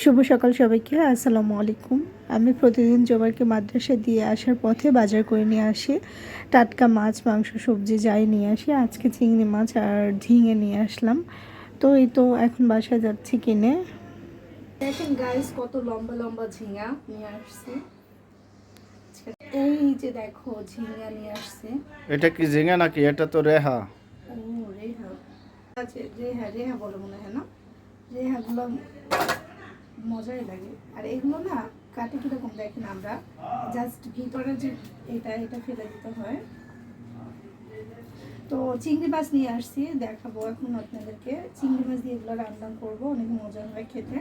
শুভ সকাল সবাইকে আসসালামু আলাইকুম। আমি প্রতিদিন জোবারকে মাদ্রাসা দিয়ে আসার পথে বাজার করে নিয়ে আসি। টাটকা মাছ মাংস সবজি যাই নিয়ে আসি। আজকে চিংড়ি মাছ আর ঝিঙে নিয়ে আসলাম। তো এই তো এখন বাসায় যাচ্ছি কিনে। দেখেন গাইস কত লম্বা লম্বা ঝিঙা নিয়ে আসছি। এই যে দেখো ঝিঙা নিয়ে আসছে। এটা কি ঝিঙা নাকি? এটা তো রেহা। ও রেহা। আছে রেহা রেহা বলে মনে হয় না? রেহাগুলো মজাই লাগে। আর এগুলো না কাটে কীরকম দেখেন আমরা জাস্ট ভিতরে যে এটা এটা ফেলে দিতে হয়। তো চিংড়ি মাছ নিয়ে আসছি, দেখাবো এখন আপনাদেরকে। চিংড়ি মাছ দিয়ে এগুলো রান্না করব, অনেক মজা হয় খেতে।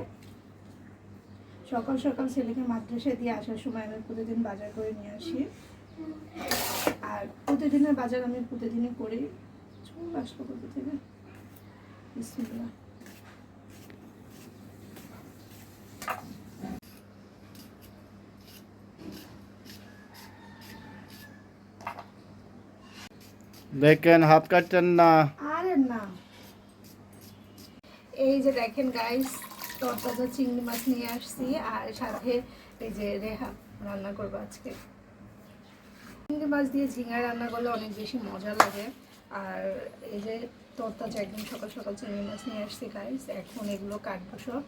সকাল সকাল ছেলেকে মাদ্রাসায় দিয়ে আসার সময় আমি প্রতিদিন বাজার করে নিয়ে আসি। আর প্রতিদিনের বাজার আমি প্রতিদিনই করি। চল আসব কোথা থেকে। দেখেন, হাত কাটছেন না। আরে না। এই যে দেখেন গাইস তরতাজা চিংড়ি মাছ নিয়ে আসছি আর সাথে এই যে রেহা রান্না করব আজকে। চিংড়ি মাছ দিয়ে ঝিঙা রান্না করলে অনেক বেশি মজা লাগে। আর এই যে তরতাজা একদম সকাল সকাল চিংড়ি মাছ নিয়ে আসছি গাইস এখন এগুলো কাটবো সব।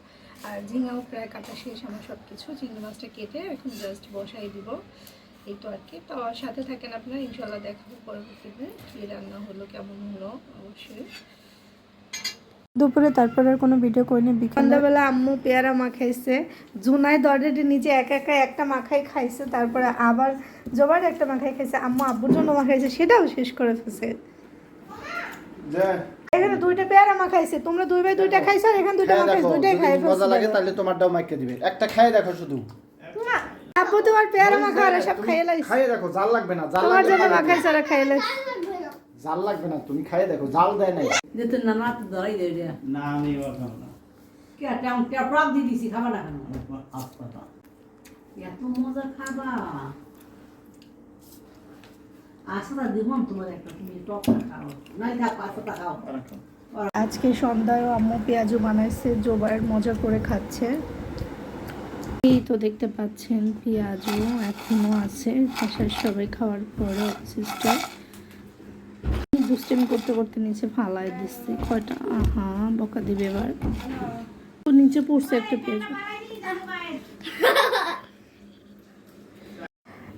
আর ঝিঙাও প্রায় কাটা শেষ, আমার সব কিছু চিংড়ি মাছটা কেটে এখন জাস্ট বসাই দিব। এই তো আর কি। তো সাথে থাকেন আপনারা ইনশাল্লাহ দেখাবো পরবর্তীতে কী রান্না হলো কেমন হলো অবশ্যই। দুপুরে তারপর আর কোনো ভিডিও করিনি সন্ধ্যাবেলা আম্মু পেয়ারা মাখাইছে। জুনাই দরজাটির নিচে একা একা একটা মাখাই খাইছে তারপরে আবার জবার একটা মাখাই খাইছে। আম্মু আব্বুর জন্য মাখাইছে সেটাও শেষ করে ফেলছে। যে। এখানে দুইটা পেয়ারা মাখাইছে তোমরা দুই ভাই দুইটা খাইছো আর এখানে দুইটা মাখাইছো দুইটাই খাই মজা লাগে তাহলে তোমারটাও মাইকে দিবে। একটা খাই দেখো শুধু। আব্বু তোমার পেয়ারা মাখা আর সব খাইয়ে লাইছে? খাই দেখো জাল লাগবে না জাল তোমার জন্য খাইয়ে লাইছে। জাল লাগবে না তুমি খাই দেখো জাল দেয় নাই। যেতে না না তো ধরাই দেয় রে। না আমি এবার খাব না। কে দিয়ে দিছি খাবা না কেন? এত মজা খাবা। আশাটা দিব তোমার একটা তুমি টকটা খাও। নাই থাক খাও। আজকে সন্ধ্যায় আম্মু পেঁয়াজু বানাইছে জোবার মজা করে খাচ্ছে। এই তো দেখতে পাচ্ছেন, পেঁয়াজও এখনও আছে। বাসার সবাই খাওয়ার পরে সিস্টার দুষ্টেমি করতে করতে নিচে ফালাই দিচ্ছে কয়টা। আহা, বকা দিবে এবার। নিচে পড়ছে একটা পেঁয়াজু।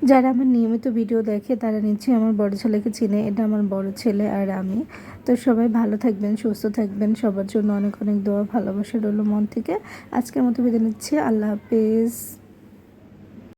যারা আমার নিয়মিত ভিডিও দেখে, তারা নিচ্ছে আমার বড় ছেলেকে চিনে। এটা আমার বড় ছেলে আর আমি। তো সবাই ভালো থাকবেন, সুস্থ থাকবেন। সবার জন্য অনেক অনেক দোয়া, ভালোবাসা রইল মন থেকে। আজকের মতো বিদায় নিচ্ছি। আল্লাহ হাফেজ।